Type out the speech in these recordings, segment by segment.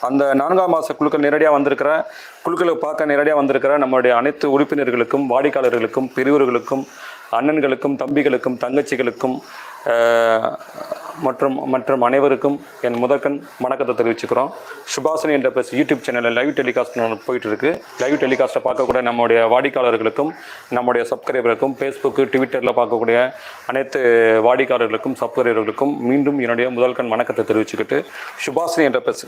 அந்த நான்காம் மாத குழுக்கள் நேரடியாக வந்திருக்கிற குழுக்களை பார்க்க நேரடியாக வந்திருக்கிற நம்மளுடைய அனைத்து உறுப்பினர்களுக்கும் வாடிக்கையாளர்களுக்கும் பெரியவர்களுக்கும் அண்ணன்களுக்கும் தம்பிகளுக்கும் தங்கச்சிகளுக்கும் மற்றும் மற்றும் அனைவருக்கும் என் முதற்கண் வணக்கத்தை தெரிவிச்சுக்கிறோம். சுபாஷினி என்ற பிளஸ் யூடியூப் சேனலில் லைவ் டெலிகாஸ்ட் போயிட்டு இருக்கு லைவ் டெலிகாஸ்ட்டை பார்க்கக்கூடிய நம்முடைய வாடிக்கையாளர்களுக்கும் நம்முடைய சப்ஸ்கிரைபருக்கும் ஃபேஸ்புக்கு ட்விட்டரில் பார்க்கக்கூடிய அனைத்து வாடிக்கையாளர்களுக்கும் சப்ஸ்கிரைபர்களுக்கும் மீண்டும் என்னுடைய முதல்கண் வணக்கத்தை தெரிவிச்சுக்கிட்டு சுபாஷினி என்ற பிளஸ்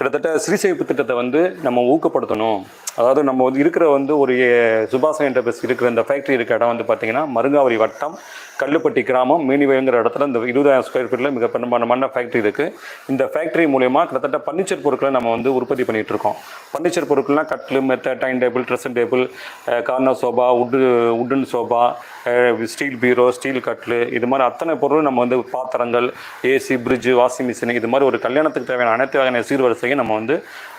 கிட்டத்தட்ட சிறுசேமிப்பு திட்டத்தை வந்து நம்ம ஊக்கப்படுத்தணும். அதாவது நம்ம வந்து இருக்கிற வந்து ஒரு சுபாசம் சுபாஷ் என்டர்பிரைஸ் இருக்கிற இந்த ஃபேக்ட்ரி இருக்கிற இடம் வந்து பார்த்தீங்கன்னா மருங்காவரி வட்டம் கல்லுப்பட்டி கிராமம் மீனிவயங்கிற இடத்துல இந்த இருபதாயிரம் ஸ்கொயர் ஃபீட்டில் மிக பிரமாண்டமான ஃபேக்ட்ரி இருக்குது இந்த ஃபேக்ட்ரி மூலயமா கிட்டத்தட்ட பர்னிச்சர் பொருட்களை நம்ம வந்து உற்பத்தி பண்ணிகிட்டு இருக்கோம். பர்னிச்சர் பொருட்கள்லாம் கட்டில் மெத்த dine table dressing table corner sofa உட்டு wooden sofa steel bureau steel கட்லு இது மாதிரி அத்தனை பொருளும் நம்ம வந்து பாத்திரங்கள் ஏசி ஃப்ரிட்ஜு வாஷிங் மிஷின் இது மாதிரி ஒரு கல்யாணத்துக்கு தேவையான அனைத்து வகையான சீர்வரிசை சீர்வரிசையும் நம்ம வந்து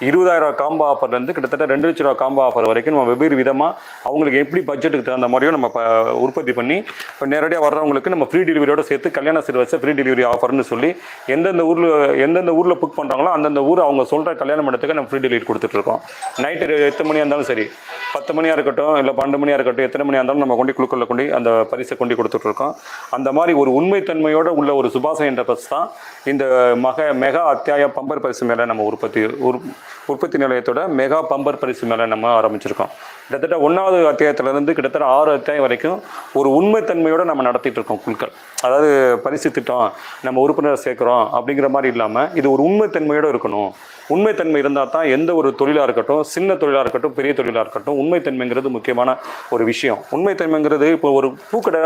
இருபதாயிரம் காம்போ ஆஃபர்லேருந்து கிட்டத்தட்ட ரெண்டு லட்ச ரூபா காம்போ ஆஃபர் வரைக்கும் நம்ம வெவ்வேறு விதமாக அவங்களுக்கு எப்படி பட்ஜெட்டுக்கு தகுந்த மாதிரியும் நம்ம ப- உற்பத்தி பண்ணி இப்போ நேரடியாக வர்றவங்களுக்கு நம்ம ஃப்ரீ டெலிவரியோட சேர்த்து கல்யாண சீர்வரிசை ஃப்ரீ டெலிவரி ஆஃபர்னு சொல்லி எந்தெந்த ஊரில் எந்தெந்த ஊரில் புக் பண்ணுறாங்களோ அந்தந்த ஊர் அவங்க சொல்கிற கல்யாண மண்டபத்துக்கு நம்ம ஃப்ரீ டெலிவரி கொடுத்துட்ருக்கோம் நைட்டு எத்தனை மணியாக இருந்தாலும் சரி. பத்து மணியாக இருக்கட்டும் இல்லை பன்னெண்டு மணியாக இருக்கட்டும் எத்தனை மணியாக இருந்தாலும் நம்ம கொண்டு குழுக்களில் கொண்டு அந்த பரிசை கொண்டு கொடுத்துட்ருக்கோம் அந்த மாதிரி ஒரு உண்மைத்தன்மையோடு உள்ள ஒரு சுபாசம் என்ற பஸ் தான் இந்த மக மெகா அத்தியாய பம்பர் பரிசு மேலே நம்ம உற்பத்தி உற்- உற்பத்தி நிலையத்தோட மெகா பம்பர் பரிசு மேலே நம்ம ஆரம்பிச்சிருக்கோம். கிட்டத்தட்ட ஒன்றாவது அத்தியாயத்திலேருந்து கிட்டத்தட்ட ஆறு அத்தியாயம் வரைக்கும் ஒரு உண்மைத்தன்மையோடு நம்ம நடத்திட்டு இருக்கோம் குழுக்கள். அதாவது பரிசு திட்டம் நம்ம உறுப்பினர் சேர்க்குறோம் அப்படிங்கிற மாதிரி இல்லாமல் இது ஒரு உண்மைத்தன்மையோட இருக்கணும். உண்மைத்தன்மை இருந்தால் தான் எந்த ஒரு தொழிலாக இருக்கட்டும் சின்ன தொழிலாக இருக்கட்டும் பெரிய தொழிலாக இருக்கட்டும் உண்மைத்தன்மைங்கிறது முக்கியமான ஒரு விஷயம். உண்மைத்தன்மைங்கிறது இப்போ ஒரு பூக்கடை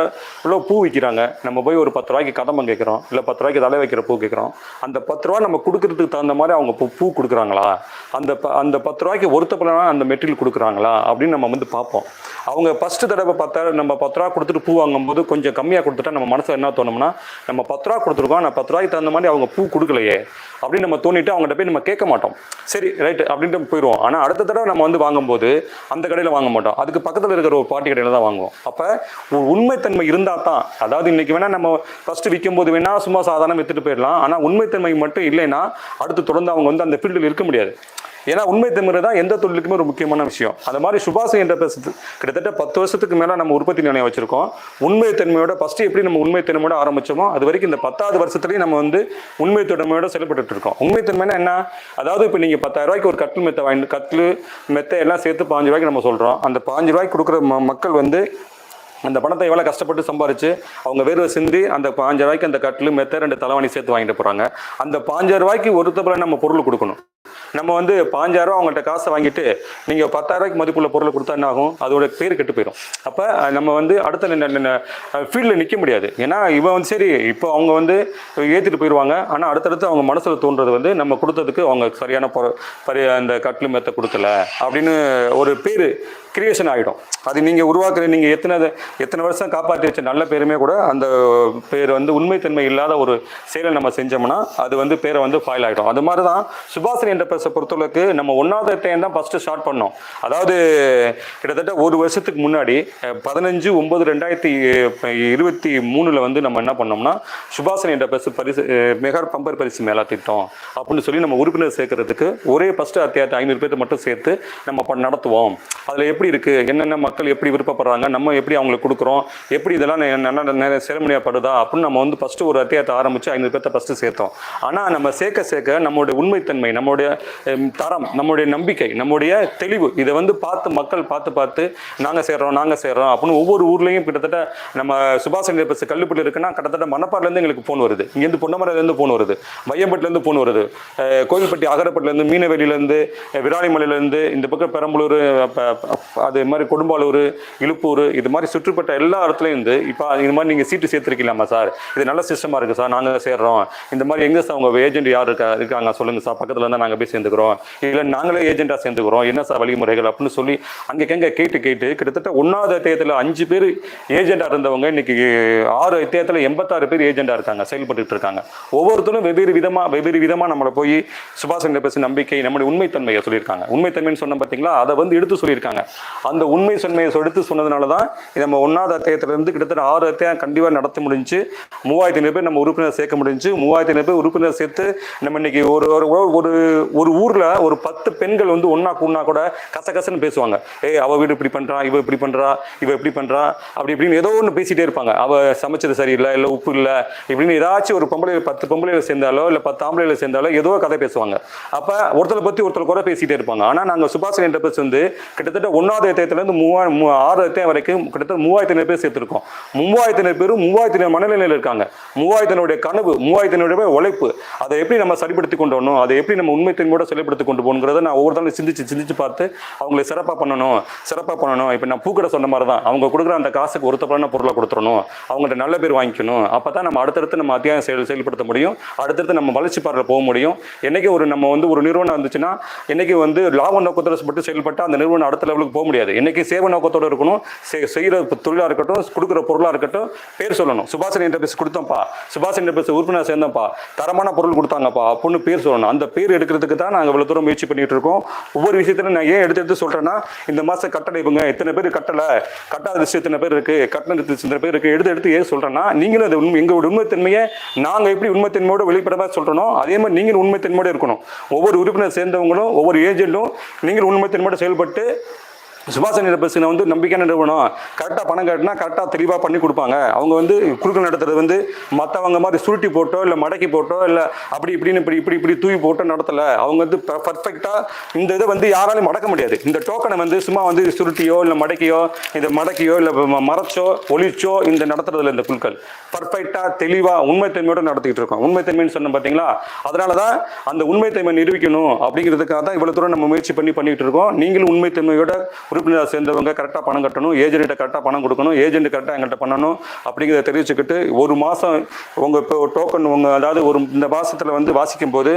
உள்ள பூ விற்கிறாங்க நம்ம போய் ஒரு பத்து ரூபாய்க்கு கதம்பம் கேட்குறோம் இல்லை பத்து ரூபாய்க்கு தலை வைக்கிற பூ கேட்குறோம். அந்த பத்து ரூபா நம்ம கொடுக்கறதுக்கு தகுந்த மாதிரி அவங்க பூ பூ கொடுக்குறாங்களா? அந்த ப அந்த பத்து ரூபாய்க்கு ஒருத்தப்படலாம் அந்த மெட்டீரியல் கொடுக்குறாங்களா? அப்படின்னு நம்ம வந்து பார்ப்போம். அவங்க ஃபஸ்ட்டு தடவை பார்த்தா நம்ம பத்து ரூபா கொடுத்துட்டு பூ வாங்கும்போது கொஞ்சம் கம்மியாக கொடுத்துட்டா நம்ம மனசில் என்ன தோணும்னா நம்ம பத்து ரூபா கொடுத்துருக்கோம் நான் பத்து ரூபாய்க்கு தகுந்த மாதிரி அவங்க பூ கொடுக்கலையே அப்படின்னு நம்ம தோணிட்டு அவங்ககிட்ட போய் நம்ம கேட்க மாட்டோம். சரி ரைட் அப்படின்ட்டு போயிடுவோம். ஆனால் அடுத்த தடவை நம்ம வந்து வாங்கும்போது அந்த கடையில் வாங்க மாட்டோம். அதுக்கு பக்கத்தில் இருக்கிற ஒரு பாட்டி கடையில் தான் வாங்குவோம். அப்போ ஒரு உண்மைத்தன்மை இருந்தால் தான். அதாவது இன்றைக்கி வேணால் நம்ம ஃபஸ்ட்டு விற்கும்போது வேணால் சும்மா சாதாரண விற்றுட்டு போயிடலாம். ஆனால் உண்மைத்தன்மை மட்டும் இல்லைன்னா அடுத்து தொடர்ந்து அவங்க வந்து அந்த ஃபீல்டில் இருக்க முடியாது. ஏன்னா உண்மைத்தன்மை தான் எந்த தொழிலுக்குமே ஒரு முக்கியமான விஷயம். அந்த மாதிரி சுபாஷ் என்ற கிட்டத்தட்ட பத்து வருஷத்துக்கு மேலே நம்ம உற்பத்தி நிலையம் வச்சிருக்கோம். உண்மைத்தன்மையோட ஃபர்ஸ்ட் எப்படி நம்ம உண்மை தன்மையோட ஆரம்பிச்சோமோ அது வரைக்கும் இந்த பத்தாவது வருஷத்துலேயும் நம்ம வந்து உண்மைத்தன்மையோட செயல்பட்டு இருக்கோம். உண்மைத்தன்மைனா என்ன? அதாவது இப்போ நீங்கள் பத்தாயிரம் ரூபாய்க்கு ஒரு கட்டில் மெத்தை வாங்கி கட்டில் மெத்தை எல்லாம் சேர்த்து பாஞ்சு ரூபாய்க்கு நம்ம சொல்கிறோம் அந்த பாஞ்சு ரூபாய்க்கு கொடுக்குற மக்கள் வந்து அந்த பணத்தை எவ்வளோ கஷ்டப்பட்டு சம்பாரிச்சு அவங்க வேர்வை சிந்தி அந்த பாஞ்சு ரூபாய்க்கு அந்த கட்டில் மெத்த ரெண்டு தலைவாணி சேர்த்து வாங்கிட்டு போகிறாங்க அந்த பாஞ்சு ரூபாய்க்கு ஒருத்தப்பல நம்ம பொருள் கொடுக்கணும். நம்ம வந்து பாஞ்சாயிரம் ரூபா அவங்கள்ட்ட காசை வாங்கிட்டு நீங்கள் பத்தாயிரரூபாய்க்கு மதிப்புள்ள பொருளை கொடுத்தா என்ன ஆகும்? அதோட பேர் கெட்டு போயிடும். அப்போ நம்ம வந்து அடுத்த ஃபீல்டில் நிற்க முடியாது. ஏன்னா இவன் வந்து சரி இப்போ அவங்க வந்து ஏற்றிட்டு போயிடுவாங்க ஆனால் அடுத்தடுத்து அவங்க மனசில் தோன்றது வந்து நம்ம கொடுத்ததுக்கு அவங்க சரியான பொ பரி அந்த கட்லு மெத்த கொடுக்கல அப்படின்னு ஒரு பேர் கிரியேஷன் ஆகிடும் அது நீங்கள் உருவாக்குற நீங்கள் எத்தனை எத்தனை வருஷம் காப்பாற்றி வச்ச நல்ல பேருமே கூட அந்த பேர் வந்து உண்மைத்தன்மை இல்லாத ஒரு செயலை நம்ம செஞ்சோம்னா அது வந்து பேரை வந்து ஃபாயில் ஆகிடும் அது மாதிரி தான் சுபாஷினி என்டர்பிரைஸை பொறுத்தளவுக்கு நம்ம ஒன்றாவது டைம் தான் ஃபஸ்ட்டு ஸ்டார்ட் பண்ணோம். அதாவது கிட்டத்தட்ட ஒரு வருஷத்துக்கு முன்னாடி பதினஞ்சு ஒம்பது ரெண்டாயிரத்தி இருபத்தி மூணில் வந்து நம்ம என்ன பண்ணோம்னா சுபாசன் என்டர்பிரைஸ் பரிசு அஹ், மெகா பம்பர் பரிசு மேலா திட்டம் அப்படின்னு சொல்லி நம்ம உறுப்பினர் சேர்க்கறதுக்கு ஒரே ஃபஸ்ட்டு அத்தியாயத்தை ஐநூறு பேர்த்து மட்டும் சேர்த்து நம்ம ப- நடத்துவோம். அதில் எப்படி இருக்குது என்னென்ன மக்கள் எப்படி விருப்பப்படுறாங்க? நம்ம எப்படி அவங்களுக்கு கொடுக்குறோம்? எப்படி இதெல்லாம் நல்லா நல்ல நேரம் அப்படின்னு நம்ம வந்து ஃபஸ்ட்டு ஒரு அத்தியாயத்தை ஆரம்பித்து ஐநூறு பேர்த்த ஃபஸ்ட்டு சேர்த்தோம். ஆனால் நம்ம சேர்க்க சேர்க்க நம்மளுடைய உண்மைத்தன்மை நம்மளுடைய நம்முடைய தரம் நம்முடைய நம்பிக்கை நம்முடைய தெளிவு இதை வந்து பார்த்து மக்கள் பார்த்து பார்த்து நாங்கள் சேர்றோம் நாங்கள் சேர்றோம் அப்படின்னு ஒவ்வொரு ஊர்லேயும் கிட்டத்தட்ட நம்ம சுபாஷ் சந்திர பஸ் கல்லுப்பள்ளி இருக்குன்னா கிட்டத்தட்ட மணப்பாடுலேருந்து எங்களுக்கு ஃபோன் வருது. இங்கேருந்து பொன்னமரையிலேருந்து ஃபோன் வருது. வையம்பட்டிலேருந்து ஃபோன் வருது. கோவில்பட்டி அகரப்பட்டிலேருந்து மீனவெளியிலேருந்து விராலிமலையிலேருந்து இந்த பக்கம் பெரம்பலூர் அப்ப- அது மாதிரி கொடும்பாலூர் இழுப்பூர் இது மாதிரி சுற்றுப்பட்ட எல்லா இடத்துலையும் இருந்து இப்போ இது மாதிரி நீங்கள் சீட்டு சேர்த்துருக்கலாமா சார்? இது நல்ல சிஸ்டமாக இருக்குது சார். நாங்கள் சேர்றோம். இந்த மாதிரி எங்கே சார் உங்கள் ஏஜென்ட் யார் இருக்கா இருக்காங்க? சொல்லுங்கள் சார். பக்கத்தில் இருந்தால் நாங்கள் போய் சேர்ந்துக்கிறோம். இல்லை நாங்களே ஏஜென்ட்டாக சேர்ந்துக்கிறோம். என்ன சார் வழிமுறைகள் அப்படின்னு சொல்லி அங்கேங்க கேட்டு கேட்டு கிட்டத்தட்ட ஒன்றாவது அத்தியாயத்தில் அஞ்சு பேர் ஏஜெண்டாக இருந்தவங்க இன்னைக்கு ஆறு அத்தியாயத்தில் எண்பத்தாறு பேர் ஏஜெண்டாக இருக்காங்க செயல்பட்டுட்டு இருக்காங்க. ஒவ்வொருத்தரும் வெவ்வேறு விதமாக வெவ்வேறு விதமாக நம்மளை போய் சுபாஷ் சந்திர பேசி நம்பிக்கை நம்முடைய உண்மைத்தன்மையை சொல்லியிருக்காங்க. உண்மைத்தன்மைன்னு சொன்ன பார்த்தீங்களா அதை வந்து எடுத்து சொல்லியிருக்காங்க. அந்த உண்மை தன்மையை எடுத்து சொன்னதுனால தான் நம்ம ஒன்றாவது அத்தியாயத்திலிருந்து கிட்டத்தட்ட ஆறு அத்தியாயம் கண்டிப்பாக நடத்த முடிஞ்சு மூவாயிரத்தி ஐநூறு பேர் நம்ம உறுப்பினர் சேர்க்க முடிஞ்சு மூவாயிரத்தி ஐநூறு பேர் உறுப்பினர் சேர்த்து நம்ம இன்னைக்கு ஒரு ஒரு ஒரு ஊரில் ஊர்ல ஒரு பத்து பெண்கள் வந்து ஒன்றா கூடனா கூட கசகசன்னு பேசுவாங்க. ஏய் அவ வீடு இப்படி பண்றா இவ இப்படி பண்றா இவ இப்படி பண்றா அப்படி இப்படின்னு ஏதோ ஒன்று பேசிட்டே இருப்பாங்க. அவ சமைச்சது சரியில்லை இல்லை உப்பு இல்லை இப்படின்னு ஏதாச்சும் ஒரு பொம்பளை பத்து பொம்பளையில சேர்ந்தாலோ இல்லை பத்து ஆம்பளையில சேர்ந்தாலோ ஏதோ கதை பேசுவாங்க. அப்ப ஒருத்தரை பத்தி ஒருத்தர் கூட பேசிட்டே இருப்பாங்க. ஆனா நாங்க சுபாஷ் என்டர்பிரைஸ் வந்து கிட்டத்தட்ட ஒன்னாவது அத்தியாயத்துல இருந்து மூவாயிரம் ஆறு அத்தியம் வரைக்கும் கிட்டத்தட்ட மூவாயிரத்தி ஐநூறு பேர் சேர்த்திருக்கோம். மூவாயிரத்தி ஐநூறு பேரும் மூவாயிரத்தி ஐநூறு மனநிலையில் இருக்காங்க. மூவாயிரத்தினுடைய கனவு மூவாயிரத்தினுடைய உழைப்பு அதை எப்படி நம்ம சரிப்படுத்தி கொண்டு வரணும் அதை எப்படி நம்ம உண்மைத்தன்மையோட செயல்படுத்தி கொண்டு போகணுங்கிறத நான் ஒவ்வொரு நாளும் சிந்திச்சு சிந்திச்சு பார்த்து அவங்களை சிறப்பாக பண்ணணும் சிறப்பாக பண்ணணும். இப்போ நான் பூக்கடை சொன்ன மாதிரி தான் அவங்க கொடுக்குற அந்த காசுக்கு ஒருத்தப்படான பொருளை கொடுத்துடணும். அவங்கள்ட்ட நல்ல பேர் வாங்கிக்கணும். அப்போ தான் நம்ம அடுத்தடுத்து நம்ம அத்தியாயம் செயல் செயல்படுத்த முடியும். அடுத்தடுத்து நம்ம வளர்ச்சி பாறையில் போக முடியும். என்றைக்கு ஒரு நம்ம வந்து ஒரு நிறுவனம் வந்துச்சுன்னா என்னைக்கு வந்து லாப நோக்கத்தோட மட்டும் செயல்பட்டு அந்த நிறுவனம் அடுத்த லெவலுக்கு போக முடியாது. என்றைக்கு சேவை நோக்கத்தோடு இருக்கணும் செய்கிற தொழிலாக இருக்கட்டும் கொடுக்குற பொருளாக இருக்கட்டும் பேர் சொல்லணும். சுபாஷன் என்டர்பிரைஸ் கொடுத்தோம்ப்பா. சுபாஷ் என்டர்பிரைஸ் உறுப்பினர் சேர்ந்தோம்ப்பா. தரமான பொருள் கொடுத்தாங்கப்பா. அப்படின்னு பேர் சொல்லணும். அந்த பேர் எடுக்கிறதுக்கு தான் நாங்கள் இவ்வளோ தூரம் முயற்சி பண்ணிட்டு இருக்கோம். ஒவ்வொரு விஷயத்திலும் நான் ஏன் எடுத்து எடுத்து சொல்கிறேன்னா இந்த மாதம் கட்டணம் இவங்க இத்தனை பேர் கட்டலை? கட்டாத லிஸ்ட் இத்தனை பேர் இருக்குது கட்டண லிஸ்ட் இத்தனை பேர் இருக்குது எடுத்து எடுத்து ஏன் சொல்கிறேன்னா நீங்களும் அது உண்மை எங்களோட உண்மைத்தன்மையை நாங்கள் எப்படி உண்மைத்தன்மையோட வெளிப்படமாக சொல்கிறோம் அதே மாதிரி நீங்களும் உண்மைத்தன்மையோட இருக்கணும். ஒவ்வொரு உறுப்பினர் சேர்ந்தவங்களும் ஒவ்வொரு ஏஜென்ட்டும் நீங்கள் உண்மைத்தன்மையோட செயல்பட்டு சுபாஷன் பஸ்ஸில் வந்து நம்பிக்கையான நிறுவனம் கரெக்டாக பணம் கட்டினா கரெக்டாக தெளிவாக பண்ணி கொடுப்பாங்க. அவங்க வந்து குழுக்கள் நடத்துறது வந்து மற்றவங்க மாதிரி சுருட்டி போட்டோ இல்லை மடக்கி போட்டோ இல்லை அப்படி இப்படின்னு இப்படி இப்படி இப்படி தூவி போட்டோ நடத்தலை. அவங்க வந்து பர்ஃபெக்டாக இந்த இதை வந்து யாராலையும் மடக்க முடியாது. இந்த டோக்கனை வந்து சும்மா வந்து சுருட்டியோ இல்லை மடக்கியோ இந்த மடக்கியோ இல்லை மறைச்சோ ஒளிச்சோ இந்த நடத்துறதுல இந்த குழுக்கள். பர்ஃபெக்டாக தெளிவாக உண்மைத்தன்மையோட நடத்திக்கிட்டு இருக்கோம். உண்மைத்தன்மைன்னு சொன்னோம் பார்த்தீங்களா அதனால தான் அந்த உண்மைத்தன்மை நிரூபிக்கணும் அப்படிங்கிறதுக்காக தான் இவ்வளோ தூரம் நம்ம முயற்சி பண்ணி பண்ணிகிட்டு இருக்கோம். நீங்களும் உண்மைத்தன்மையோட உறுப்பினராக சேர்ந்தவங்க கரெக்டாக பணம் கட்டணும் ஏஜென்ட்டை கரெக்டாக பணம் கொடுக்கணும் ஏஜென்ட் கரெக்டாக எங்கள்கிட்ட பண்ணணும் அப்படிங்கிறத தெரிவிச்சுக்கிட்டு ஒரு மாதம் உங்கள் இப்போ டோக்கன் உங்கள் அதாவது ஒரு இந்த மாதத்தில் வந்து வாசிக்கும் போது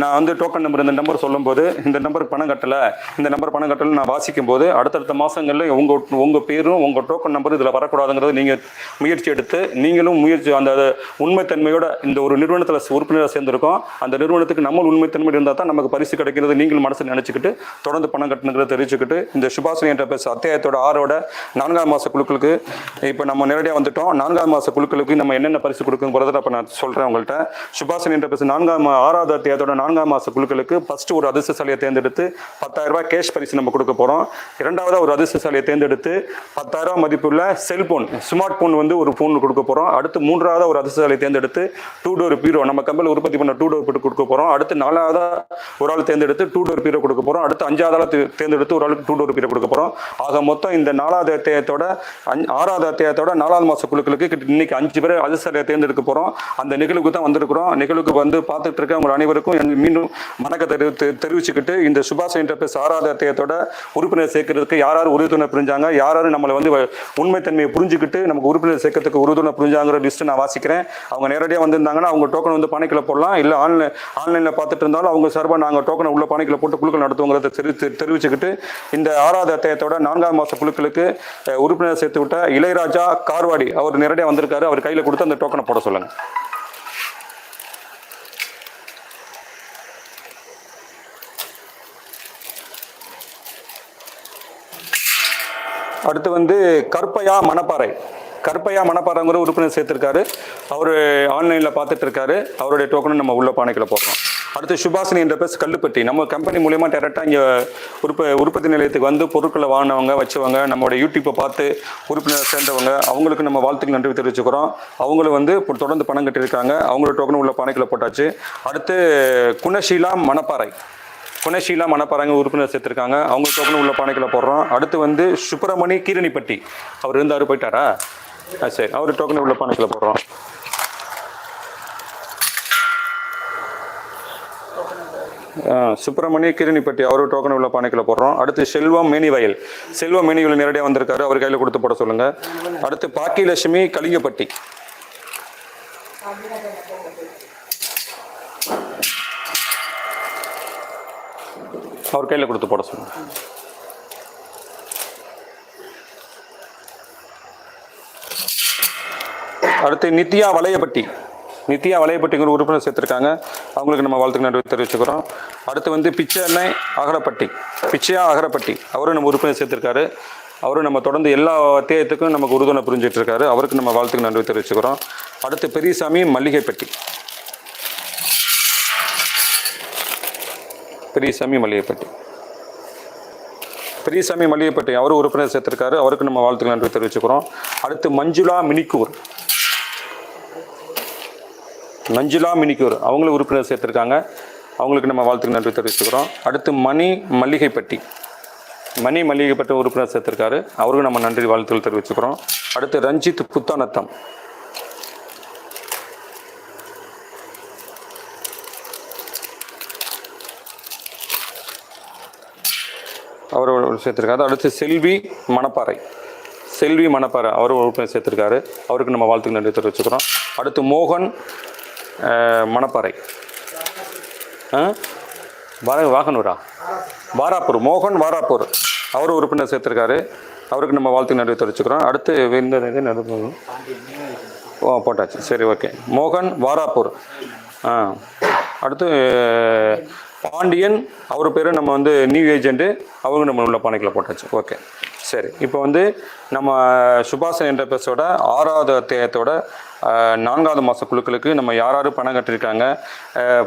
நான் வந்து டோக்கன் நம்பர் இந்த நம்பர் சொல்லும்போது இந்த நம்பருக்கு பணம் கட்டலை இந்த நம்பர் பணம் கட்டலை நான் வாசிக்கும் போது அடுத்தடுத்த மாதங்களில் உங்கள் உங்கள் பேரும் உங்கள் டோக்கன் நம்பர் இதில் வரக்கூடாதுங்கிறது நீங்கள் முயற்சி எடுத்து நீங்களும் முயற்சி அந்த உண்மைத்தன்மையோட இந்த ஒரு நிறுவனத்தில் உறுப்பினராக சேர்ந்திருக்கோம். அந்த நிறுவனத்துக்கு நம்ம உண்மைத்தன்மை இருந்தால் தான் நமக்கு பரிசு கிடைக்கிறது நீங்களும் மனசு நினச்சிக்கிட்டு தொடர்ந்து பணம் கட்டணுங்கிறத தெரிவிச்சுக்கிட்டு இந்த சுபா சுபாஷினி என்ற பேச அத்தியாயத்தோட ஆறோட நான்காம் மாத குழுக்களுக்கு இப்போ நம்ம நேரடியாக வந்துட்டோம். நான்காம் மாத குழுக்களுக்கு நம்ம என்னென்ன பரிசு கொடுக்குங்கிறத இப்போ நான் சொல்கிறேன் உங்கள்கிட்ட சுபாஷினி என்ற பேச நான்காம் ஆறாவது அத்தியாயத்தோட நான்காம் மாத குழுக்களுக்கு ஃபர்ஸ்ட் ஒரு அதிர்ஷ்டசாலியை தேர்ந்தெடுத்து பத்தாயிரம் ரூபாய் கேஷ் பரிசு நம்ம கொடுக்க போகிறோம் இரண்டாவது ஒரு அதிர்ஷ்டசாலியை தேர்ந்தெடுத்து பத்தாயிரம் ரூபாய் மதிப்புள்ள செல்போன் ஸ்மார்ட் போன் வந்து ஒரு ஃபோன் கொடுக்க போகிறோம் அடுத்து மூன்றாவது ஒரு அதிர்ஷ்டசாலியை தேர்ந்தெடுத்து டூ டோர் பீரோ நம்ம கம்பெனியில் உற்பத்தி பண்ண டூ டோர் கொடுக்க போகிறோம் அடுத்து நாலாவதா ஒரு ஆள் தேர்ந்தெடுத்து டூ டோர் பீரோ கொடுக்க போகிறோம் அடுத்து அஞ்சாவது தேர்ந்தெடுத்து ஒரு ஆளுக்கு டூ டோர் பீரோ கொடுக்க போகிறோம் ஆக மொத்தம் இந்த நாலாவது அத்தியாயத்தோட அஞ் ஆறாவது அத்தியாயத்தோட நாலாவது மாத குழுக்களுக்கு இன்னைக்கு அஞ்சு பேர் அதிர்ஷ்டசாலியை தேர்ந்தெடுக்க போகிறோம் அந்த நிகழ்வுக்கு தான் வந்திருக்கிறோம். நிகழ்வுக்கு வந்து பார்த்துட்டு இருக்க உங்கள் அனைவருக்கும் மீண்டும் வணக்க தெரிவித்து தெரிவிச்சுக்கிட்டு இந்த சுபாஷ் என்டர்பிரைஸ் ஆறாவது அத்தியாயத்தோட உறுப்பினர் சேர்க்கறதுக்கு யார் யார் உறுதுணை புரிஞ்சாங்க யார் யார் நம்மளை வந்து உண்மைத்தன்மையை புரிஞ்சுக்கிட்டு நமக்கு உறுப்பினர் சேர்க்கறதுக்கு உறுதுணை புரிஞ்சாங்கிற லிஸ்ட் நான் வாசிக்கிறேன். அவங்க நேரடியாக வந்திருந்தாங்கன்னா அவங்க டோக்கன் வந்து பணிக்கில் போடலாம். இல்லை ஆன்லைன் ஆன்லைனில் பார்த்துட்டு இருந்தாலும் அவங்க சார்பாக நாங்கள் டோக்கனை உள்ள பணிக்கில் போட்டு குழுக்கள் நடத்துவோங்கிறத தெரிவித்து தெரிவிச்சுக்கிட்டு இந்த ஆறாவது அத்தியாயத்தோட நான்காம் மாத குழுக்களுக்கு உறுப்பினர் சேர்த்து விட்ட இளையராஜா கார்வாடி. அவர் நேரடியாக வந்திருக்காரு. அவர் கையில் கொடுத்து அந்த டோக்கனை போட சொல்லுங்க. அடுத்து வந்து கற்பையா மணப்பாறை. கற்பையா மணப்பாறைங்கிற உறுப்பினர் சேர்த்துருக்காரு. அவர் ஆன்லைனில் பார்த்துட்டு இருக்காரு. அவருடைய டோக்கனை நம்ம உள்ள பானைக்குள்ள போடுறோம். அடுத்து சுபாஷினி என்ற பேர் கல்லுப்பட்டி. நம்ம கம்பெனி மூலயமா டேரெக்டாக இங்கே உற்ப உற்பத்தி நிலையத்துக்கு வந்து பொருட்களை வாங்கினவங்க வச்சவங்க நம்மளோட யூடியூப்பை பார்த்து உறுப்பினர் சேர்ந்தவங்க அவங்களுக்கு நம்ம வாழ்த்துக்கள் நன்றி தெரிவிச்சுக்கிறோம். அவங்களும் வந்து இப்போ தொடர்ந்து பணம் கட்டியிருக்காங்க. அவங்களோட டோக்கன் உள்ள பானைக்குள்ள போட்டாச்சு. அடுத்து குணசீலா மணப்பாறை. குணசீலா மணப்பாறைங்க உறுப்பினர் சேர்த்துருக்காங்க. அவங்க டோக்கன் உள்ள பானைக்குள்ள போடுறோம். அடுத்து வந்து சுப்பிரமணி கீரணிப்பட்டி. அவர் இருந்தார் போயிட்டாரா? ஆ சரி. அவர் டோக்கன் உள்ள பானைக்குள்ள போடுறோம். சுப்பிரமணிய கிருணிப்பட்டி அவரு டோக்கன் உள்ள பானைக்குள்ள போடுறோம். அடுத்து செல்வம் மேனிவயல். செல்வம் மேனிவயல் நேரடியாக வந்திருக்காரு. அவர் கையில் கொடுத்து போட சொல்லுங்க. அடுத்து பாக்கியலட்சுமி கலிங்கப்பட்டி. அவர் கையில் கொடுத்து போட சொல்லுங்க. அடுத்து நித்யா வளையப்பட்டி. நித்யா வலையப்பட்டிங்கிற உறுப்பினர் சேர்த்துருக்காங்க. அவங்களுக்கு நம்ம வாழ்த்துக்கு நன்றி தெரிவிச்சுக்கிறோம். அடுத்து வந்து பிச்சை அண்ணன் அகரப்பட்டி. பிச்சையா அகரப்பட்டி. அவரும் நம்ம உறுப்பினர் சேர்த்துருக்காரு. அவரும் நம்ம தொடர்ந்து எல்லா அத்தியாயத்துக்கும் நமக்கு உறுதுணை புரிஞ்சிட்டு இருக்காரு அவருக்கு நம்ம வாழ்த்துக்கு நன்றி தெரிவிச்சுக்கிறோம். அடுத்து பெரியசாமி மல்லிகைப்பட்டி. பெரியசாமி மல்லிகைப்பட்டி. பெரியசாமி மல்லிகைப்பட்டி அவரும் உறுப்பினர் சேர்த்திருக்காரு. அவருக்கு நம்ம வாழ்த்துக்கு நன்றி தெரிவிச்சுக்கிறோம். அடுத்து மஞ்சுளா மினிக்கூர் மஞ்சுளா மினிக்கூர் அவங்களும் உறுப்பினர் சேர்த்துருக்காங்க. அவங்களுக்கு நம்ம வாழ்த்துக்கு நன்றி தெரிவிச்சுக்கிறோம். அடுத்து மணி மல்லிகைப்பட்டி. மணி மல்லிகைப்பட்டி உறுப்பினர் சேர்த்துருக்காரு. அவருக்கும் நம்ம நன்றி வாழ்த்துக்கள் தெரிவிச்சுக்கிறோம். அடுத்து ரஞ்சித் புத்தானத்தம். அவர் சேர்த்துருக்காரு. அடுத்து செல்வி மணப்பாறை. செல்வி மணப்பாறை அவரும் உறுப்பினர் சேர்த்துருக்காரு. அவருக்கு நம்ம வாழ்த்துக்கு நன்றி தெரிவிச்சுக்கிறோம். அடுத்து மோகன் மணப்பாறை. ஆ? வாகனூரா? வாராப்பூர் மோகன் வாராப்பூர். அவர் உறுப்பினர் சேர்த்துருக்காரு. அவருக்கு நம்ம வாழ்த்து நன்றி தெரிவிச்சுக்கிறோம். அடுத்து இந்த இது நடந்தது ஓ போட்டாச்சு. சரி ஓகே. மோகன் வாராப்பூர். ஆ. அடுத்து பாண்டியன் அவர் பேர் நம்ம வந்து நியூ ஏஜென்ட்டு. அவங்க நம்ம உள்ள பானைக்குள்ள போட்டாச்சு. ஓகே. சரி இப்போ வந்து நம்ம சுபாஷன் என்ற பேசோட ஆறாவது அத்தியாயத்தோட நான்காவது மாத குழுக்களுக்கு நம்ம யார் யார் பணம் கட்டியிருக்காங்க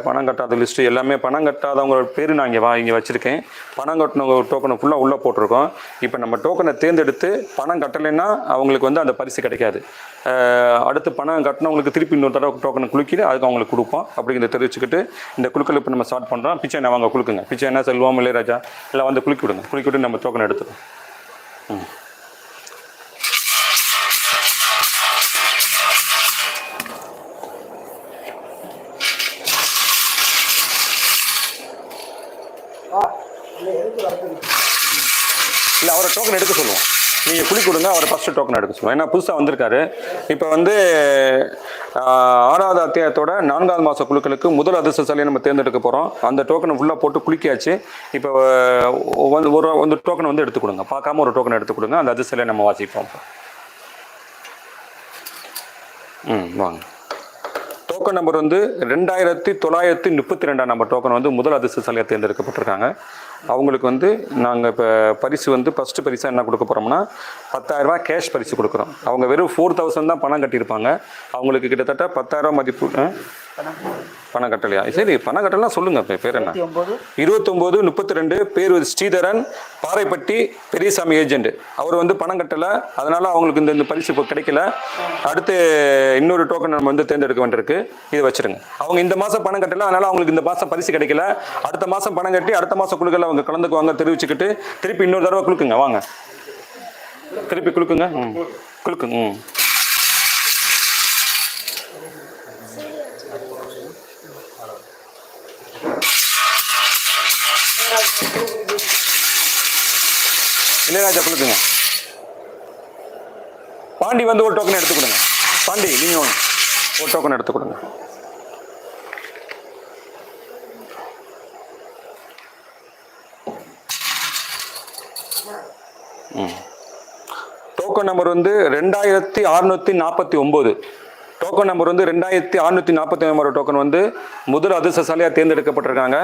பணம் கட்டாத லிஸ்ட்டு எல்லாமே பணம் கட்டாதவங்களோட பேர் நான் இங்கே வா இங்கே வச்சுருக்கேன். பணம் கட்டினவங்க டோக்கனை ஃபுல்லாக உள்ளே போட்டிருக்கோம். இப்போ நம்ம டோக்கனை தேர்ந்தெடுத்து பணம் கட்டலைன்னா அவங்களுக்கு வந்து அந்த பரிசு கிடைக்காது. அடுத்து பணம் கட்டினவங்களுக்கு திருப்பி இன்னொரு தடவை டோக்கனை குலுக்கிட்டு அதுக்கு அவங்களுக்கு கொடுப்போம். அப்படிங்கிறத தெரிவிச்சுக்கிட்டு இந்த குழுக்கள் இப்போ நம்ம ஸ்டார்ட் பண்ணுறோம் பிச்சை என்ன வாங்க குளுக்குங்க பிச்சை என்ன செல்வம் இளையராஜா எல்லாம் வந்து குலுக்கி விடுங்க. குலுக்கி விட்டு நம்ம டோக்கன் எடுத்துக்கோம் ம். டோக்கன் எடுக்க சொல்லுவோம். நீங்கள் குளி கொடுங்க அவரை ஃபஸ்ட்டு டோக்கன் எடுக்க சொல்லுவோம். ஏன்னா புதுசாக வந்திருக்காரு. இப்போ வந்து ஆறாவது அத்தியாயத்தோட நான்காவது மாத குழுக்களுக்கு முதல் அதிர்ஷ்டசாலியை நம்ம தேர்ந்தெடுக்க போகிறோம் அந்த டோக்கனை ஃபுல்லாக போட்டு குளிக்காச்சு. இப்போ வந்து ஒரு ஒரு டோக்கனை வந்து எடுத்து கொடுங்க. பார்க்காம ஒரு டோக்கன் எடுத்து கொடுங்க. அந்த அதிர்ஷ்டலையை நம்ம வாசிப்போம். ம் வாங்க. டோக்கன் நம்பர் வந்து ரெண்டாயிரத்தி தொள்ளாயிரத்தி முப்பத்தி ரெண்டாம் நம்பர் டோக்கன் வந்து முதல் அதிர்ஷ்டசாலியாக தேர்ந்தெடுக்கப்பட்டிருக்காங்க. அவங்களுக்கு வந்து நாங்கள் இப்போ பரிசு வந்து ஃபஸ்ட்டு பரிசாக என்ன கொடுக்க போகிறோம்னா பத்தாயிரரூபா கேஷ் பரிசு கொடுக்குறோம். அவங்க வெறும் ஃபோர் தௌசண்ட் தான் பணம் கட்டியிருப்பாங்க. அவங்களுக்கு கிட்டத்தட்ட பத்தாயிரரூபா மதிப்பு ஆ? பணம் கட்டலையா சரி பணம் கட்டலாம் சொல்லுங்கள் இப்போ பேர் என்ன? இருபத்தொம்போது. முப்பத்தி ரெண்டு பேர் ஸ்ரீதரன் பாறைப்பட்டி பெரியசாமி ஏஜென்ட். அவர் வந்து பணம் கட்டலை அதனால அவங்களுக்கு இந்த இந்த பரிசு இப்போ கிடைக்கல. அடுத்து இன்னொரு டோக்கன் நம்ம வந்து தேர்ந்தெடுக்க வேண்டியிருக்கு. இது வச்சிருங்க. அவங்க இந்த மாதம் பணம் கட்டல அதனால அவங்களுக்கு இந்த மாதம் பரிசு கிடைக்கல. அடுத்த மாதம் பணம் கட்டி அடுத்த மாதம் குழுக்கள் அவங்க கலந்துக்குவாங்க தெரிவிச்சுக்கிட்டு திருப்பி இன்னொரு தடவை குழுக்குங்க வாங்க. திருப்பி குழுக்குங்க? ம். குழுக்குங்க ம். இளையராஜா குழுக்குங்க பாண்டி வந்து ஒரு டோக்கன் எடுத்து கொடுங்க. பாண்டி நீங்க ஒன்று ஒரு டோக்கன் எடுத்து கொடுங்க. டோக்கன் நம்பர் வந்து ரெண்டாயிரத்தி அறுநூத்தி நாற்பத்தி ஒம்பது. டோக்கன் நம்பர் வந்து ரெண்டாயிரத்தி அறுநூத்தி நாற்பத்தி ஒன்பது டோக்கன் வந்து முதல் அதிர்ஷ்டசாலியாக தேர்ந்தெடுக்கப்பட்டிருக்காங்க.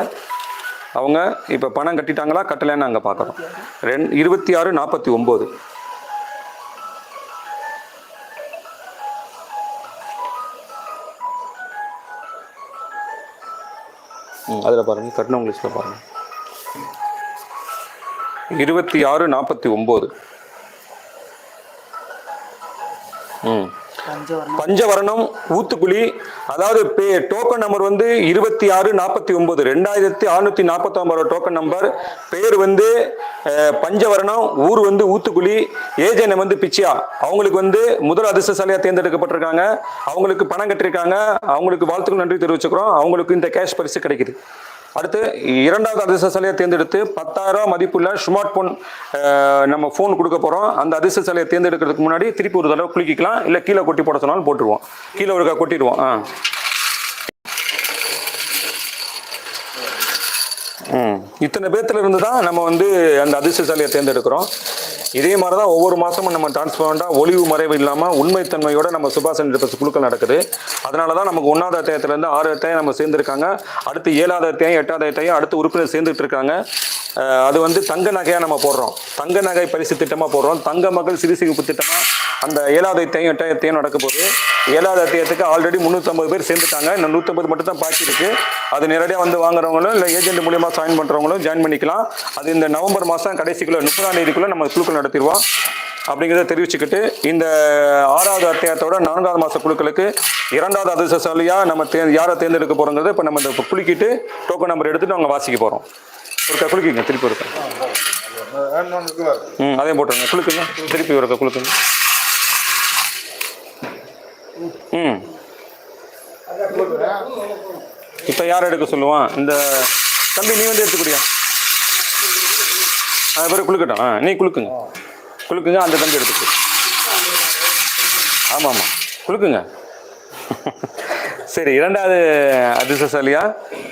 அவங்க இப்போ பணம் கட்டிட்டாங்களா கட்டலைன்னு நாங்கள் பார்க்குறோம் ரெண் இருபத்தி ஆறு நாற்பத்தி ஒம்பது. ம் அதில் பாருங்கள் கட்டணம் லிஸ்ட்டில் பாருங்கள் இருபத்தி ஆறு நாற்பத்தி ஒம்பது. ம். பஞ்சவர்ணம். பஞ்சவரணம் ஊத்துக்குழி அதாவது பே டோக்கன் நம்பர் வந்து இருபத்தி ஆறு நாற்பத்தி ஒன்பது ரெண்டாயிரத்தி அறுநூத்தி நாற்பத்தி ஒன்பது டோக்கன் நம்பர் பேர் வந்து பஞ்சவரணம் ஊர் வந்து ஊத்துக்குழி ஏஜென்ட் வந்து பிச்சியா. அவங்களுக்கு வந்து முதல் அதிர்ஷ்டசாலியா தேர்ந்தெடுக்கப்பட்டிருக்காங்க. அவங்களுக்கு பணம் கட்டிருக்காங்க அவங்களுக்கு வாழ்த்துக்கள் நன்றி தெரிவிச்சுக்கிறோம். அவங்களுக்கு இந்த கேஷ் பரிசு கிடைக்குது. அடுத்து இரண்டாவது அதிர்ஷ்டசாலியை தேர்ந்தெடுத்து பத்தாயிரம் மதிப்புள்ள ஸ்மார்ட் போன் நம்ம ஃபோன் கொடுக்க போகிறோம் அந்த அதிர்ஷ்டசாலியை தேர்ந்தெடுக்கிறதுக்கு முன்னாடி திருப்பி ஒரு தடவை குளிக்கலாம் இல்லை கீழே கொட்டி போட சொன்னாலும் போட்டுருவோம். கீழே ஒருக்கா கொட்டிடுவோம். ஆ. ம். இத்தனை பேர்த்துல இருந்து தான் நம்ம வந்து அந்த அதிர்ஷ்டசாலியை தேர்ந்தெடுக்கிறோம். இதே மாதிரி தான் ஒவ்வொரு மாதமும் நம்ம டிரான்ஸ்பரண்டாக ஒளிவு மறைவு இல்லாமல் உண்மைத்தன்மையோட நம்ம சுபாசன் டிபஸ் குழுக்கள் நடக்குது. அதனால தான் நமக்கு ஒன்றாவது அத்தியாயத்துலேருந்து ஆறு அத்தியாயம் நம்ம சேர்ந்துருக்காங்க. அடுத்து ஏழாவது அத்தியாயம் எட்டாவது அத்தியாயம் அடுத்து உறுப்பினர் சேர்ந்துட்டு இருக்காங்க. அது வந்து தங்க நகையாக நம்ம போடுறோம். தங்க நகை பரிசு திட்டமாக போடுறோம். தங்க மகள் சிறு சிகிப்பு திட்டமாக அந்த ஏழாவது அத்தியாயம் எட்டாவது அத்தியாயம் நடக்க போகுது ஏழாவது அத்தியத்துக்கு ஆல்ரெடி முந்நூற்றம்பது பேர் சேர்ந்துட்டாங்க இந்த நூற்றம்பது மட்டும் தான் பாக்கி இருக்கு அது நேரடியாக வந்து வாங்குறவங்களும் இல்லை ஏஜென்ட் மூலியமாக ஜாயின் பண்ணுறவங்களும் ஜாயின் பண்ணிக்கலாம் அது இந்த நவம்பர் மாதம் கடைசிக்குள்ள முப்பதாம் தேதிக்குள்ளே நம்ம குழுக்கள் நடத்திடுவோம் அப்படிங்கிறத தெரிவிச்சுக்கிட்டு இந்த ஆறாவது அத்தியாயத்தோட நான்காவது மாத குழுக்களுக்கு இரண்டாவது அதிர்ஷ்டசாலியாக நம்ம தே யாரை தேர்ந்தெடுக்க போகிறோங்கிறத இப்போ நம்ம இந்த குலுக்கிட்டு டோக்கன் நம்பர் எடுத்துட்டு அவங்க வாசிக்க போகிறோம் ஒருக்கா குலுக்கிங்க திருப்பி ஒருக்கா ம் அதையும் போட்டுருங்க குலுக்குங்க திருப்பி ஒருக்கா குலுக்குங்க ம். இப்போ யார் எடுக்க சொல்லுவான்? இந்த தம்பி நீ வந்து எடுத்துக்கூடியா அது பிறகு குளுக்கட்டும் ஆ நீ குளுக்குங்க குளுக்குங்க அந்த தம்பி எடுத்துக்கு ஆமாம் ஆமாம் குளுக்குங்க சரி இரண்டாவது அதிர்ஷ்டசாலியா?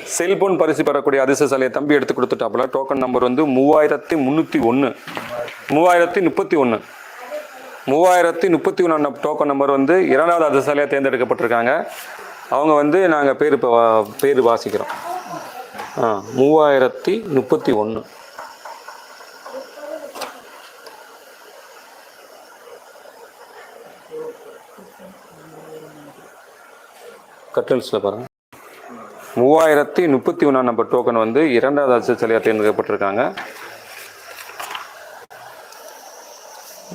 செல்போன் பரிசு பெறக்கூடிய அதிர்ஷ்டசாலியை தம்பி எடுத்து கொடுத்துட்டாப்புல. டோக்கன் நம்பர் வந்து மூவாயிரத்தி முந்நூற்றி ஒன்று மூவாயிரத்தி முப்பத்தி ஒன்று மூவாயிரத்தி முப்பத்தி ஒன்று டோக்கன் நம்பர் வந்து இரண்டாவது அதிர்ஷ்டசாலியாக தேர்ந்தெடுக்கப்பட்டிருக்காங்க. அவங்க வந்து நாங்கள் பேர் இப்போ வா- பேர் வாசிக்கிறோம். ஆ மூவாயிரத்தி முப்பத்தி ஒன்று கட்டல்ஸில் பாருங்க. மூவாயிரத்தி முப்பத்தி ஒன்றாம் நம்பர் டோக்கன் வந்து இரண்டாவது அதிர்ஷ்டசாலியாக தேர்ந்தெடுக்கப்பட்டிருக்காங்க ம் ஈஸ்வரன் காவாடி ம் இப்போ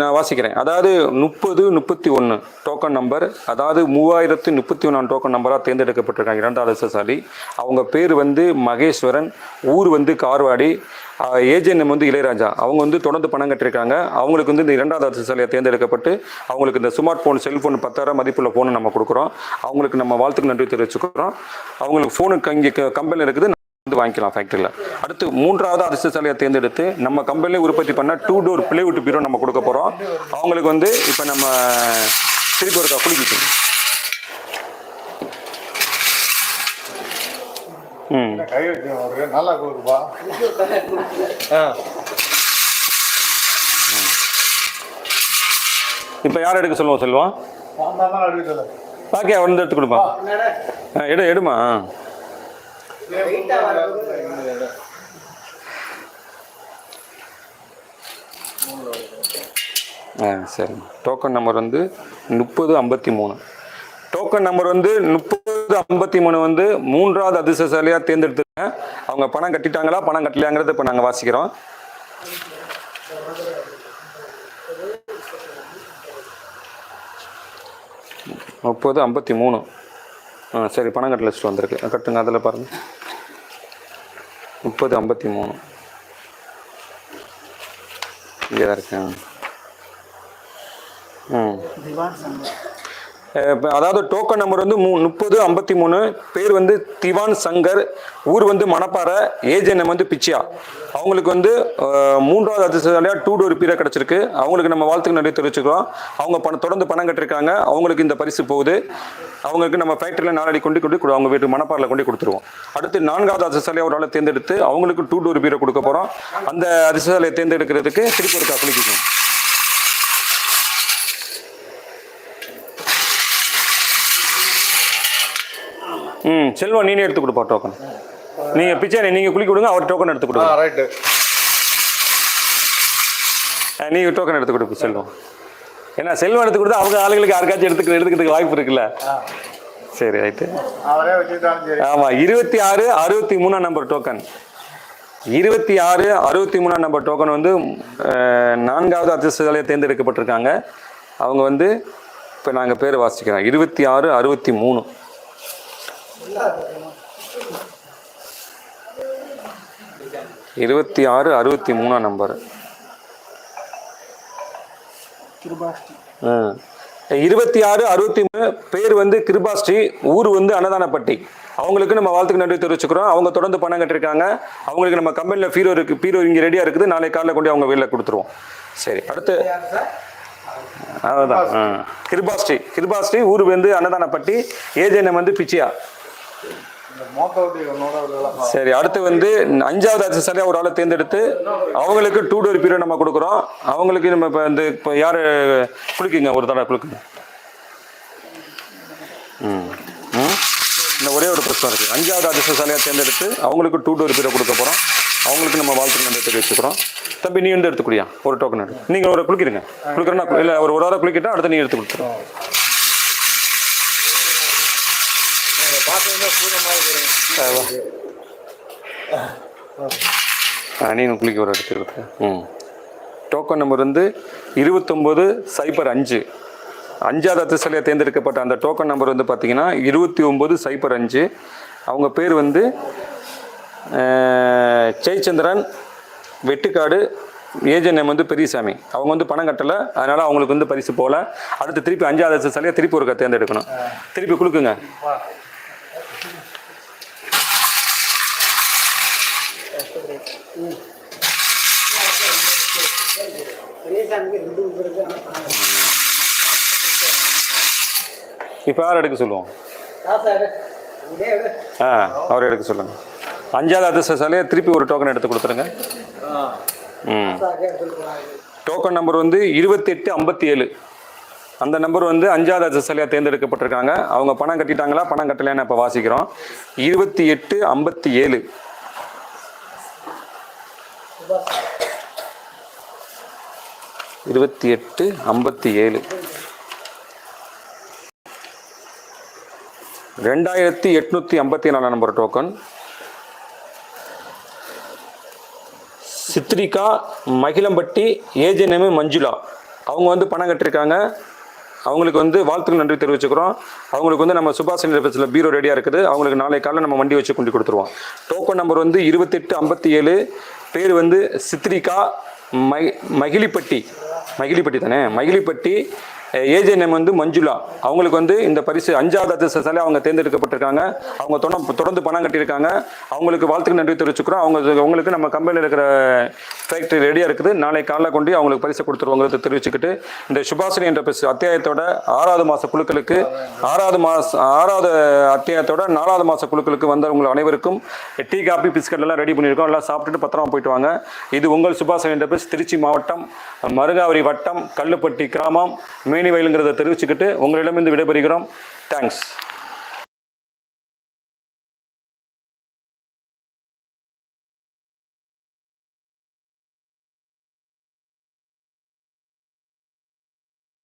நான் வாசிக்கிறேன். அதாவது முப்பது முப்பத்தி ஒன்று டோக்கன் நம்பர் அதாவது மூவாயிரத்து முப்பத்தி ஒன்றாம் டோக்கன் நம்பராக தேர்ந்தெடுக்கப்பட்டிருக்காங்க இரண்டாவது அதிர்ஷ்டசாலி அவங்க பேர் வந்து மகேஸ்வரன் ஊர் வந்து கார்வாடி. ஏஜென்ட் வந்து இளையராஜா. அவங்க வந்து தொடர்ந்து பணம் கட்டியிருக்காங்க. அவங்களுக்கு வந்து இந்த இரண்டாவது அரசாலையை தேர்ந்தெடுக்கப்பட்டு அவங்களுக்கு இந்த ஸ்மார்ட் ஃபோன் செல்ஃபோன் பத்தாயிரம் மதிப்புள்ள ஃபோனை நம்ம கொடுக்குறோம். அவங்களுக்கு நம்ம வாழ்த்துக்கு நன்றி தெரிவிச்சுக்கிறோம். அவங்களுக்கு ஃபோனுக்கு இங்கே கம்பெனியில் இருக்குது. வந்து வாங்கிக்கலாம் ஃபேக்ட்ரியில் அடுத்து மூன்றாவது அதிர்ஷ்டசாலியை தேர்ந்தெடுத்து நம்ம கம்பெனிலே உற்பத்தி பண்ண டூ டோர் பிளேவுட் பீரோ நம்ம கொடுக்க போகிறோம் அவங்களுக்கு வந்து இப்போ நம்ம திருப்பி ஒரு குளிக்கிட்டோம் ம். கொடுக்குப்பா இப்போ யார் எடுக்க சொல்லுவோம் பாக்கி அவர் வந்து எடுத்து கொடுப்பா. ஆ, எடு எடுமா ஆ சரி டோக்கன் நம்பர் வந்து முப்பது ஐம்பத்தி மூணு. டோக்கன் நம்பர் வந்து முப்பது ஐம்பத்தி மூணு வந்து மூன்றாவது அதிர்ஷ்டசாலியாக தேர்ந்தெடுத்துருங்க. அவங்க பணம் கட்டிட்டாங்களா பணம் கட்டலையாங்கிறத இப்போ நாங்கள் வாசிக்கிறோம். முப்பது ஐம்பத்தி மூணு. ஆ சரி பணம் கட்டல வச்சுட்டு வந்திருக்கு. கட்டுங்க அதில் பாருங்கள் முப்பது ஐம்பத்தி மூணு. இங்கே தான் இருக்கேன். ம். அதாவது டோக்கன் நம்பர் வந்து மூ முப்பது ஐம்பத்தி மூணு. பேர் வந்து திவான் சங்கர் ஊர் வந்து மணப்பாறை ஏஜென்எம் வந்து பிச்சியா. அவங்களுக்கு வந்து மூன்றாவது அதிர்ஷ்டசாலியாக டூ டோர் பீரியட் கிடச்சிருக்கு. அவங்களுக்கு நம்ம வாழ்த்துக்கு நிறைய தெரிவிச்சுக்கிறோம். அவங்க பணம் தொடர்ந்து பணம் கட்டிருக்காங்க அவங்களுக்கு இந்த பரிசு போகுது. அவங்களுக்கு நம்ம ஃபேக்ட்ரியில் நாளடி கொண்டு கொண்டு அவங்க வீட்டு மணப்பாறையில் கொண்டு கொடுத்துருவோம். அடுத்து நான்காவது அதிர்ஷ்டசாலியாக ஒரு ஆளை தேர்ந்தெடுத்து அவங்களுக்கு டூ டோர் பீரியட் கொடுக்க போகிறோம் அந்த அதிர்ஷ்டசாலியை தேர்ந்தெடுக்கிறதுக்கு திருப்பி ஒரு அப்ளிகேஷன் ம் செல்வம் நீனே எடுத்து கொடுப்பா டோக்கன் நீங்கள் பிச்சை நீங்கள் குளிக்க கொடுங்க அவர் டோக்கன் எடுத்து கொடுங்க ரைட்டு நீங்கள் டோக்கன் எடுத்து கொடுப்பு செல்வம் ஏன்னா செல்வம் எடுத்து கொடுத்தா அவங்க ஆளுங்களுக்கு யாருக்காச்சும் எடுத்துக்க எடுத்துக்கிறதுக்கு வாய்ப்பு இருக்குல்ல? சரி ரைட்டு ஆமாம் இருபத்தி ஆறு அறுபத்தி மூணாம் நம்பர் டோக்கன் இருபத்தி ஆறு அறுபத்தி மூணாம் நம்பர் டோக்கன் வந்து நான்காவது அதிர்ஷ்டசாலியை தேர்ந்தெடுக்கப்பட்டிருக்காங்க. அவங்க வந்து இப்போ நாங்கள் பேர் வாசிக்கிறோம். இருபத்தி ஆறு அறுபத்தி மூணு. இருபத்தி ஆறு அறுபத்தி மூணாம் நம்பர் இருபத்தி ஆறு அறுபத்தி மூணு பேர் வந்து கிருபாஸ்ரீ ஊர் வந்து அன்னதானப்பட்டி. அவங்களுக்கு நம்ம வாழ்த்துக்கு நன்றி தெரிவிச்சுக்கிறோம். அவங்க தொடர்ந்து பணம் கட்டிருக்காங்க. அவங்களுக்கு நம்ம கம்பெனியில் பீரோ இருக்கு பீரோ இங்கே ரெடியாக இருக்குது. நாளை காலைல கொண்டு அவங்க வெளியில் கொடுத்துருவோம். சரி அடுத்து. அதுதான். கிருபாஸ்ரீ கிருபாஸ்ரீ ஊர் வந்து அன்னதானப்பட்டி. ஏஜென்எம் வந்து பிச்சியா. சரி அடுத்து வந்து அஞ்சாவது அசிஸ்டண்டாக ஒரு ஆளை தேர்ந்தெடுத்து அவங்களுக்கு டூ டோர் பீரியட் நம்ம கொடுக்குறோம். அவங்களுக்கு நம்ம இப்போ வந்து இப்போ யார் குளிக்குங்க? ஒரு தடவை குளிக்குங்க. ம் இந்த ஒரே ஒரு பிரச்சனை இருக்குது அஞ்சாவது அதிர்ஷ்டசாலியாக தேர்ந்தெடுத்து அவங்களுக்கு டூ டோர் பீரியட் கொடுக்க போகிறோம் அவங்களுக்கு நம்ம வாழ்த்து நன்றி வச்சுக்கிறோம் தம்பி நீ வந்து எடுத்துக்கூடியா ஒரு டோக்கன் எடுத்து. நீங்கள் ஒரு குளிக்கிறீங்க குளிக்கிறேன்னா இல்லை ஒரு ஒரு வாரம் குளிக்கிட்டா அடுத்து நீ எடுத்து கொடுத்துருவோம் பார்த்தீங்கன்னா குளிக்க ஒரு இடத்துல இருக்கு. ம். டோக்கன் நம்பர் வந்து இருபத்தொம்போது சைபர் அஞ்சு. அஞ்சாவது அதிர்ஷ்டலையாக தேர்ந்தெடுக்கப்பட்ட அந்த டோக்கன் நம்பர் வந்து பார்த்தீங்கன்னா இருபத்தி ஒம்பது சைபர் அஞ்சு. அவங்க பேர் வந்து ஜெய்சந்திரன் ஜெயச்சந்திரன் வெட்டுக்காடு ஏஜென்ட் நேம் வந்து பெரியசாமி. அவங்க வந்து பணம் கட்டலை அதனால் அவங்களுக்கு வந்து பரிசு போகல. அடுத்து திருப்பி அஞ்சாவது அதிர்ஷ்டலையாக திருப்பி ஒரு தேர்ந்தெடுக்கணும். திருப்பி கொடுக்குங்க. இப்போ யார் எடுக்க சொல்லுவோம் ஆ அவர் எடுக்க சொல்லுங்க. அஞ்சாவது அதிர்ஷ்டசாலியை திருப்பி ஒரு டோக்கன் எடுத்து கொடுத்துருங்க. ம். டோக்கன் நம்பர் வந்து இருபத்தெட்டு ஐம்பத்தி ஏழு அந்த நம்பர் வந்து அஞ்சாவது அதிர்ஷ்டசாலியாக தேர்ந்தெடுக்கப்பட்டிருக்காங்க. அவங்க பணம் கட்டிட்டாங்களா? பணம் கட்டலைன்னு இப்போ வாசிக்கிறோம். இருபத்தி எட்டு ஐம்பத்தி ஏழு இருபத்தி எட்டு ஐம்பத்தி ஏழு ரெண்டாயிரத்தி எட்நூற்றி ஐம்பத்தி நாலு நம்பர் டோக்கன் சித்ரிகா மகிழம்பட்டி ஏஜே நேமு மஞ்சுளா. அவங்க வந்து பணம் கட்டிருக்காங்க. அவங்களுக்கு வந்து வாழ்த்துக்கள் நன்றி தெரிவிச்சுக்கிறோம். அவங்களுக்கு வந்து நம்ம சுபாஷ் நிலையத்தில் பீரோ ரெடியாக இருக்குது. அவங்களுக்கு நாளை காலையில் நம்ம வண்டி வச்சு கொண்டு கொடுத்துருவோம். டோக்கன் நம்பர் வந்து இருபத்தெட்டு ஐம்பத்தி ஏழு. பேர் வந்து சித்ரிகா மகி மகிழிப்பட்டி. மகிழிப்பட்டி தானே? மகிழிப்பட்டி ஏஜே நேம் வந்து மஞ்சுளா. அவங்களுக்கு வந்து இந்த பரிசு அஞ்சாவது அதிர்ஷ்டசாலி அவங்க தேர்ந்தெடுக்கப்பட்டிருக்காங்க. அவங்க தொடர்ந்து தொடர்ந்து பணம் கட்டியிருக்காங்க. அவங்களுக்கு வாழ்த்துக்கு நன்றி தெரிவிச்சுக்கிறோம். அவங்க அவங்களுக்கு நம்ம கம்பெனியில் இருக்கிற ஃபேக்ட்ரி ரெடியாக இருக்குது. நாளை காலைல கொண்டு அவங்களுக்கு பரிசு கொடுத்துருவோங்கிறத தெரிவிச்சுக்கிட்டு இந்த சுபாஷினி என்ற பரிசு அத்தியாயத்தோட ஆறாவது மாத குழுக்களுக்கு ஆறாவது மாச ஆறாவது அத்தியாயத்தோட நாலாவது மாத குழுக்களுக்கு வந்தவங்க அனைவருக்கும் டீ காபி பிஸ்கட் எல்லாம் ரெடி பண்ணியிருக்கோம். எல்லாம் சாப்பிட்டுட்டு பத்திரமா போயிட்டு வாங்க. இது உங்கள் சுபாஷினி என்ற பரிசு திருச்சி மாவட்டம் மருகாவரி வட்டம் கல்லுப்பட்டி கிராமம் மேனிவயலுங்கிறத தெரிவிச்சுக்கிட்டு உங்களிடமிருந்து விடைபெறுகிறோம். தேங்க்ஸ்